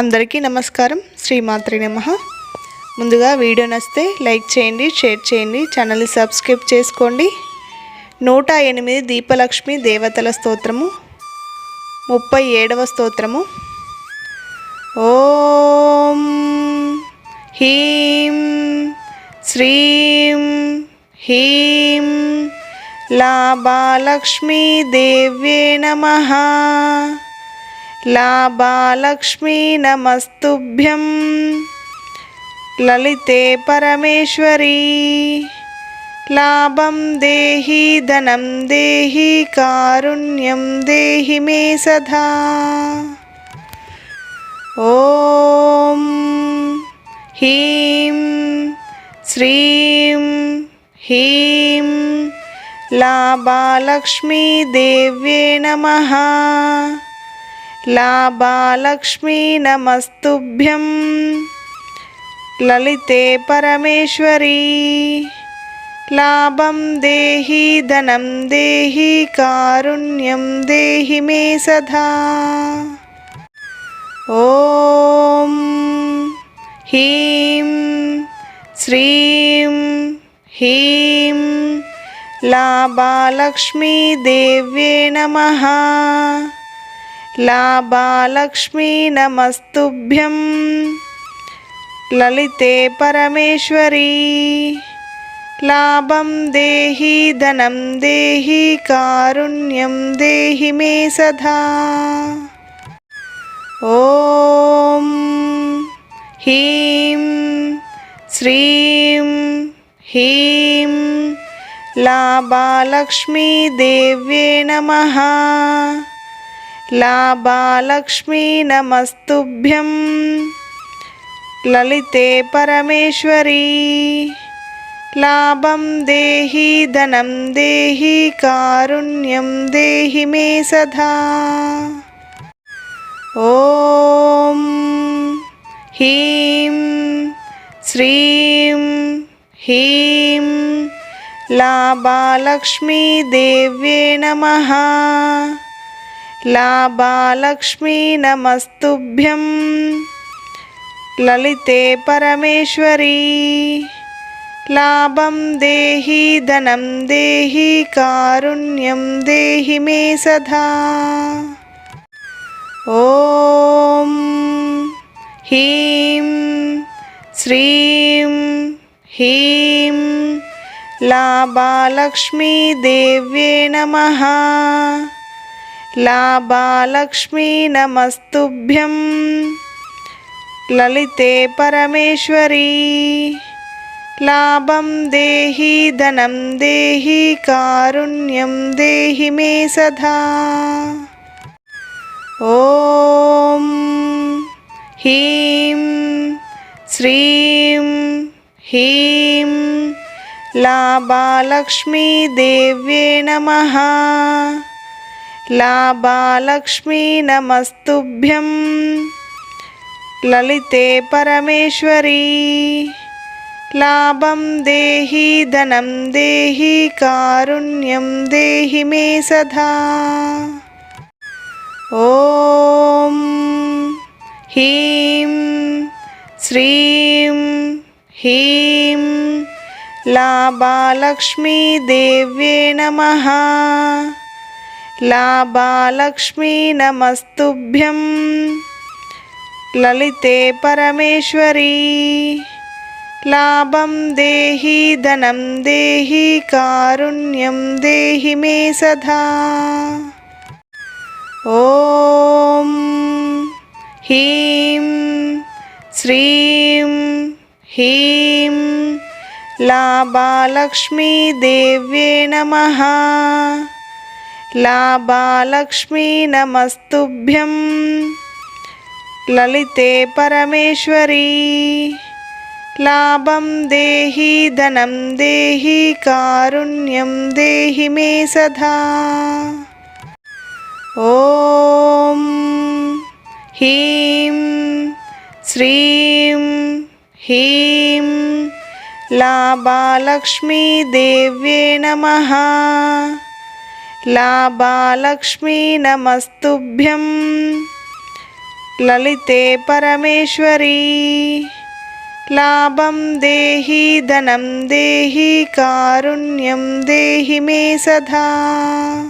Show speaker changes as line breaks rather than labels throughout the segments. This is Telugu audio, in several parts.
అందరికీ నమస్కారం. శ్రీమాత్రి నమ. ముందుగా వీడియో నస్తే లైక్ చేయండి షేర్ చేయండి ఛానల్ని సబ్స్క్రైబ్ చేసుకోండి. నూట ఎనిమిది దీపలక్ష్మి దేవతల స్తోత్రము. ముప్పై ఏడవ స్తోత్రము. ఓం హీం శ్రీం హీం లాభాలక్ష్మీ దేవ్యే నమః. లాభాలక్ష్మీ నమస్తుభ్యం. లలితే పరమేశ్వరీ. లాభం దేహి ధనం దేహి కారుణ్యం దేహి మే సదా. ఓం హీం శ్రీం హీం లాభాలక్ష్మీ దేవ్యే నమః. లాభాలక్ష్మీ నమస్తుభ్యం. లలితే పరమేశ్వరీ. లాభం దేహి ధనం దేహి కారుణ్యం దేహి మే సదా. ఓం హీం శ్రీం హీం లాభాలక్ష్మీ దేవ్యే నమః. లాభాలక్ష్మీ నమస్తుభ్యం. లలితే పరమేశ్వరీ. లాభం దేహి ధనం దేహి కారుణ్యం దేహి మే సదా. ఓం హీం శ్రీం హీం లాభాలక్ష్మీ దేవ్యే నమః. లాభాలక్ష్మీ నమస్తుభ్యం. లలితే పరమేశ్వరీ. లాభం దేహి ధనం దేహి కారుణ్యం దేహి మే సదా. ఓం హీం శ్రీం హీం లాభాలక్ష్మీ దేవ్యే నమః. లాభాలక్ష్మీ నమస్తుభ్యం. లలితే పరమేశ్వరీ. లాభం దేహి ధనం దేహి కారుణ్యం దేహి మే సదా. ఓం హీం శ్రీం హీం లాభాలక్ష్మీ దేవ్యే నమః. లాభాలక్ష్మీ నమస్తుభ్యం. లలితే పరమేశ్వరీ. లాభం దేహి ధనం దేహి కారుణ్యం దేహి మే సదా. ఓం హీం శ్రీం హీం లాభాలక్ష్మీ దేవ్యే నమః. లాభాలక్ష్మీ నమస్తుభ్యం. లలితే పరమేశ్వరీ. లాభం దేహి ధనం దేహి కారుణ్యం దేహి మే సదా. ఓం హీం శ్రీం హీం లాభాలక్ష్మీ దేవ్యే నమః. లాభాలక్ష్మీ నమస్తుభ్యం. లలితే పరమేశ్వరీ. లాభం దేహి ధనం దేహి కారుణ్యం దేహి మే సదా. ఓం హీం శ్రీం హీం లాభాలక్ష్మీ దేవ్యే నమః. లాభాలక్ష్మీ నమస్తుభ్యం. లలితే పరమేశ్వరీ. లాభం దేహి ధనం దేహి కారుణ్యం దేహి మే సదా. ఓం హీం శ్రీం హీం లాభాలక్ష్మీ దేవ్యే నమః. లాభాలక్ష్మీ నమస్తుభ్యం. లలితే పరమేశ్వరీ. లాభం దేహి ధనం దేహి కారుణ్యం దేహి మే సదా.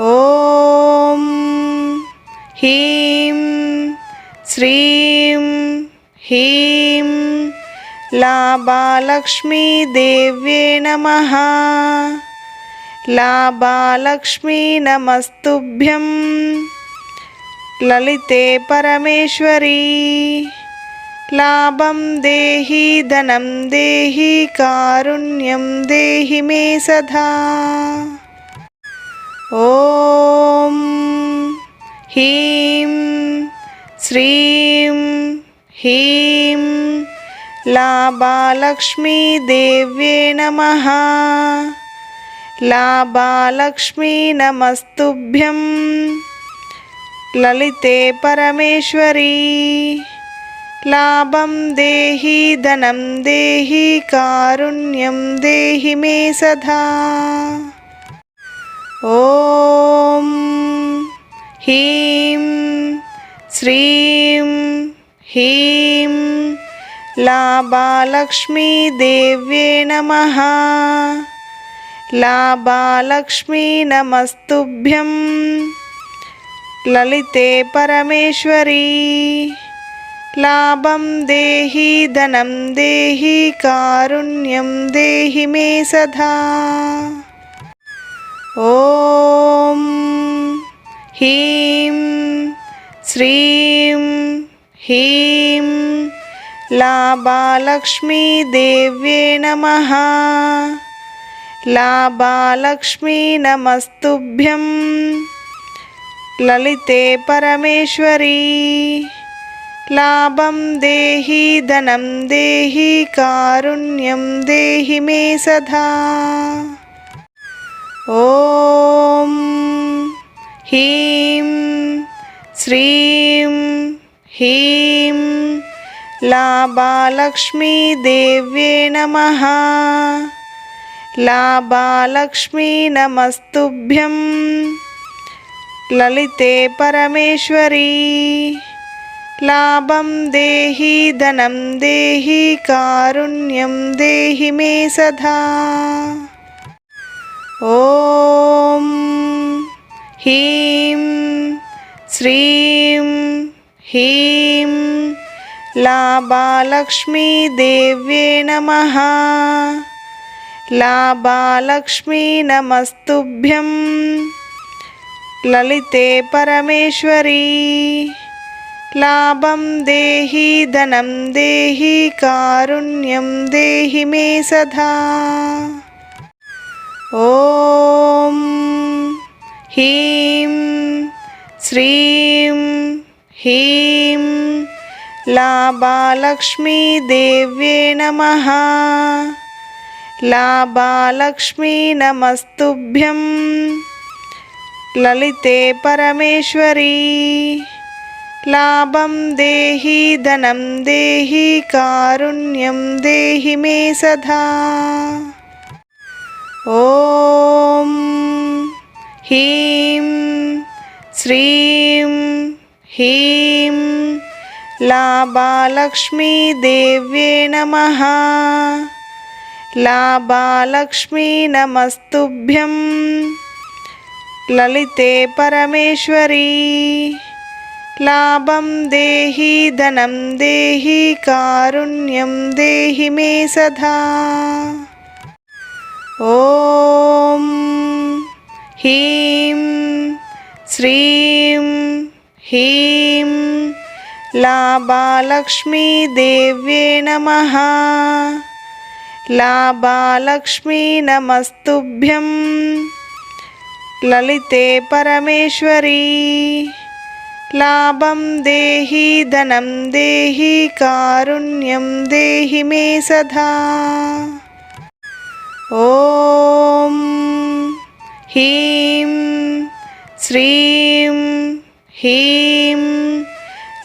ఓం హీం శ్రీం హీం లాభాలక్ష్మీ లాభాలక్ష్మీదేవ్యే నమ. లాభాలక్ష్మీ నమస్తుభ్యం. లలితే పరమేశ్వరీ. లాభం దేహి ధనం దేహి కారుణ్యం దేహి మే సదా. ఓం హీం శ్రీం హీం లాభాలక్ష్మీ లాభాలక్ష్మీదేవ్యే నమ. లాభాలక్ష్మీ నమస్తుభ్యం. లలితే పరమేశ్వరీ. లాభం దేహి ధనం దేహి కారుణ్యం దేహి మే సదా. ఓం హీం శ్రీం హ్రీం లాభాలక్ష్మీదేవ్యే నమ. లాభాలక్ష్మీ నమస్తుభ్యం. లలితే పరమేశ్వరీ. లాభం దేహి ధనం దేహి కారుణ్యం దేహి మే సదా. ఓం హీం శ్రీం హ్రీం లాభాలక్ష్మీదేవ్యే నమ. లాభాలక్ష్మీ నమస్తుభ్యం. లలితే పరమేశ్వరీ. లాభం దేహి ధనం దేహి కారుణ్యం దేహి మే సదా. ఓం హీం శ్రీం హ్రీం లాభాలక్ష్మీదేవ్యే నమ. లాభాలక్ష్మీ నమస్తుభ్యం. లలితే పరమేశ్వరీ. లాభం దేహి ధనం దేహి కారుణ్యం దేహి మే సదా. ఓం హీం శ్రీం హీం లాభాలక్ష్మీ లాభాలక్ష్మీదేవ్యే నమ. లాభాలక్ష్మీ నమస్తుభ్యం. లలితే పరమేశ్వరీ. లాభం దేహి ధనం దేహి కారుణ్యం దేహి మే సదా. ఓం హీం శ్రీం హ్రీం లాభాలక్ష్మీదేవ్యే నమ. లాభాలక్ష్మీ నమస్తుభ్యం. లలితే పరమేశ్వరీ. లాభం దేహి ధనం దేహి కారుణ్యం దేహి మే సదా. ఓం హీం శ్రీం హ్రీం లాభాలక్ష్మీదేవ్యే నమ. లాభాలక్ష్మీ నమస్తుభ్యం. లలితే పరమేశ్వరీ. లాభం దేహి ధనం దేహి కారుణ్యం దేహి మే సదా. ఓం హీం శ్రీం హ్రీం లాభాలక్ష్మీదేవ్యే నమ. లాభాలక్ష్మీ నమస్తుభ్యం. లలితే పరమేశ్వరీ. లాభం దేహి ధనం దేహి కారుణ్యం దేహి మే సదా. ఓం హీం శ్రీం హీం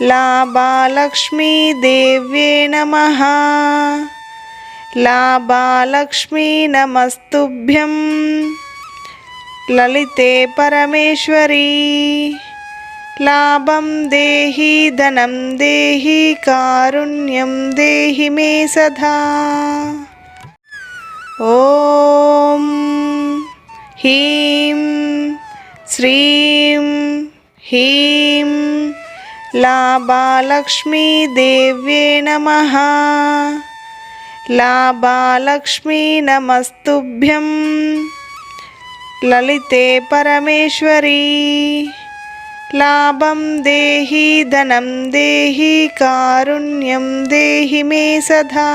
లాభాలక్ష్మీ లాభాలక్ష్మీదేవ్యే నమ. లాభాలక్ష్మీ నమస్తుభ్యం. లలితే పరమేశ్వరీ. లాభం దేహి ధనం దేహి కారుణ్యం దేహి మే సదా. ఓం హీం శ్రీం హ్రీం లాభాలక్ష్మీదేవ్యే నమ. లాభాలక్ష్మీ నమస్తుభ్యం. లలితే పరమేశ్వరీ. లాభం దేహి ధనం దేహి కారుణ్యం దేహి మే సదా.